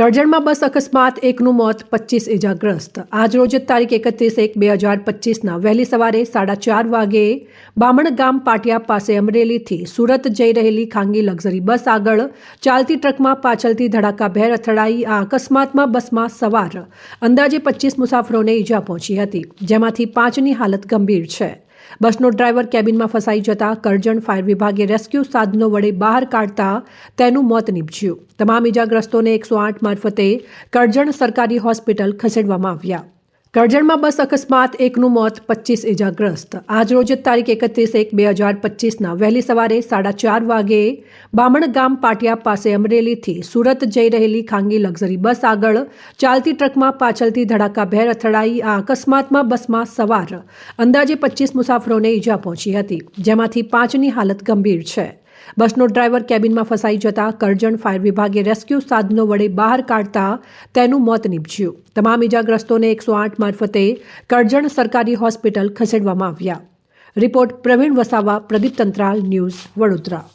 કરજણમાં બસ અકસ્માત, એકનું મોત પચીસ ઇજાગ્રસ્ત આજરોજ તારીખ એકત્રીસ એક બે હજાર પચીસના વહેલી સવારે સાડા ચાર વાગે બામણ ગામ પાટિયા પાસે અમરેલીથી સુરત જઈ રહેલી ખાનગી લક્ઝરી બસ આગળ ચાલતી ટ્રકમાં પાછળથી ધડાકાભેર અથડાઈ, આ અકસ્માતમાં બસમાં સવાર અંદાજે પચીસ મુસાફરોને ઈજા પહોંચી હતી, જેમાંથી પાંચની હાલત ગંભીર છે. બસનો ડ્રાઈવર કેબિનમાં ફસાઈ જતા કરજણ ફાયર વિભાગે રેસ્ક્યુ સાધનો વડે બહાર કાઢતા તેનું મોત નીપજ્યું. તમામ ઇજાગ્રસ્તોને એકસો આઠ મારફતે કરજણ સરકારી હોસ્પિટલ ખસેડવામાં આવ્યા. કરજણમાં બસ અકસ્માત, એકનું મોત પચીસ ઇજાગ્રસ્ત આજરોજ તારીખ એકત્રીસ એક બે હજાર પચીસના વહેલી સવારે સાડા ચાર વાગે બામણ ગામ પાટિયા પાસે અમરેલીથી સુરત જઈ રહેલી ખાનગી લક્ઝરી બસ આગળ ચાલતી ટ્રકમાં પાછળથી ધડાકાભેર અથડાઈ આ અકસ્માતમાં બસમાં સવાર અંદાજે પચીસ મુસાફરોને ઈજા પહોંચી હતી, જેમાંથી પાંચની હાલત ગંભીર છે. બસનો ડ્રાઈવર કેબિનમાં ફસાઈ જતા કરજણ ફાયર વિભાગે રેસ્ક્યુ સાધનો વડે બહાર કાઢતા તેનું મોત નીપજ્યું. તમામ ઇજાગ્રસ્તોને એકસો આઠ મારફતે કરજણ સરકારી હોસ્પિટલ ખસેડવામાં આવ્યા. Report Praveen Vasava, Pradeep Tantral, news Vadodara.